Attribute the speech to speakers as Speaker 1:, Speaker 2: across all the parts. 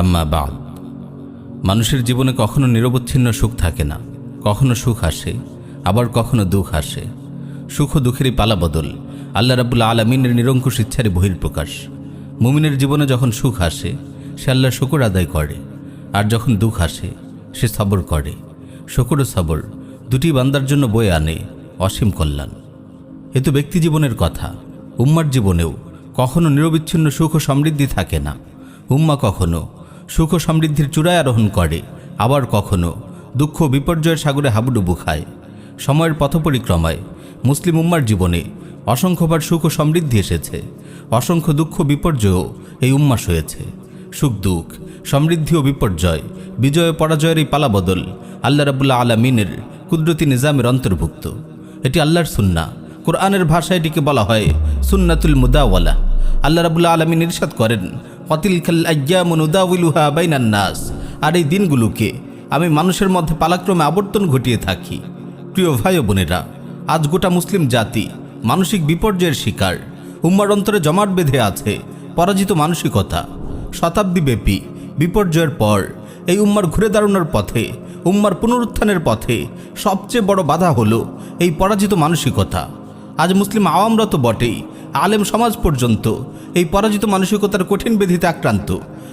Speaker 1: আম্মা মানুষের জীবনে কখনো নিরবচ্ছিন্ন সুখ থাকে না, কখনো সুখ আসে, আবার কখনো দুঃখ আসে। সুখ ও দুঃখেরই পালা বদল, আল্লাহ রাবুল্লা আলমিনের নিরঙ্কুশ ইচ্ছারই বহির্প্রকাশ মুমিনের জীবনে যখন সুখ আসে, সে আল্লাহ শুকুর আদায় করে, আর যখন দুঃখ আসে, সে সবর করে। শুকুর ও সবর দুটি বান্দার জন্য বয়ে আনে অসীম কল্যাণ। এ তো ব্যক্তি জীবনের কথা। উম্মার জীবনেও কখনো নিরবিচ্ছিন্ন সুখ ও সমৃদ্ধি থাকে না। উম্মা কখনো সুখ ও সমৃদ্ধির চূড়ায় আরোহণ করে, আবার কখনো দুঃখ বিপর্যয়ের সাগরে হাবুডুবু খায়। সময়ের পথ পরিক্রমায় মুসলিম উম্মার জীবনে অসংখ্যবার সুখ ও সমৃদ্ধি এসেছে। অসংখ্য দুঃখ বিপর্যয়ও এই উম্মাস হয়েছে সুখ, দুঃখ, সমৃদ্ধি ও বিপর্যয়, বিজয় পরাজয়ের এই পালাবদল আল্লাহ রাবুল্লাহ আলমিনের কুদরতি নিজামের অন্তর্ভুক্ত। এটি আল্লাহর সুন্না কোরআনের ভাষায় এটিকে বলা হয় সুন্নাতুল মুদাওয়ালা। আল্লাহ রাবুল্লাহ আলমিন ইরশাদ করেন অতিল খাল আয়ামুদাউলুহা বাইনান নাস। আর এই দিনগুলোকে আমি মানুষের মধ্যে পালাক্রমে আবর্তন ঘটিয়ে থাকি। প্রিয় ভাই বোনেরা, আজ গোটা মুসলিম জাতি মানসিক বিপর্যয়ের শিকার। উম্মার অন্তরে জমাট বেঁধে আছে পরাজিত মানসিকতা। শতাব্দীব্যাপী বিপর্যয়ের পর এই উম্মার ঘুরে দাঁড়ানোর পথে, উম্মার পুনরুত্থানের পথে সবচেয়ে বড় বাধা হলো এই পরাজিত মানসিকতা। আজ মুসলিম আওয়ামরা তো বটেই, আলেম সমাজ পর্যন্ত এই পরাজিত মানসিকতার কঠিন বেধিতে আক্রান্ত।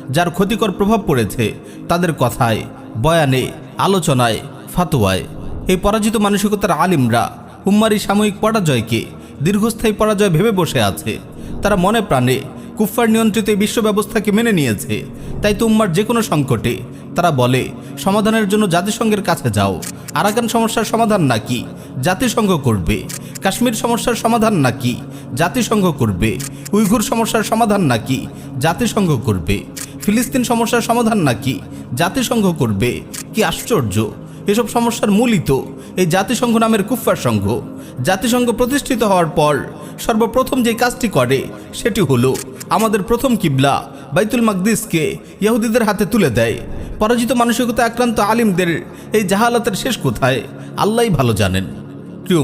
Speaker 1: যার ক্ষতিকর প্রভাব পড়েছে, তাদের কথায়, বয়ানে, আলোচনায়, ফাতোয়ায়। এই পরাজিত মানসিকতার আলিমরা উম্মারি সাময়িক পরাজয়কে দীর্ঘস্থায়ী পরাজয় ভেবে বসে আছে। তারা মনে প্রাণে কুফফার নিয়ন্ত্রিত এই বিশ্ব ব্যবস্থাকে মেনে নিয়েছে। তাই তো উম্মার যে কোনো সংকটে তারা বলে, সমাধানের জন্য জাতিসংঘের কাছে যাও। আরাকান সমস্যার সমাধান নাকি? জাতিসংঘ করবে। কাশ্মীর সমস্যার সমাধান নাকি? জাতিসংঘ করবে। উইঘুর সমস্যার সমাধান নাকি? জাতিসংঘ করবে। ফিলিস্তিন সমস্যার সমাধান নাকি? জাতিসংঘ করবে। কি আশ্চর্য! এসব সমস্যার মূলই তো এই জাতিসংঘ নামের কুফফার সংঘ। জাতিসংঘ প্রতিষ্ঠিত হওয়ার পর সর্বপ্রথম যে কাজটি করে, সেটি হলো আমাদের প্রথম কিবলা, বাইতুল মাকদিসকে ইহুদিদের হাতে তুলে দেয়। পরাজিত মানসিকতা আক্রান্ত আলিমদের এই জাহালাতের শেষ কোথায়? আল্লাহই ভালো জানেন। più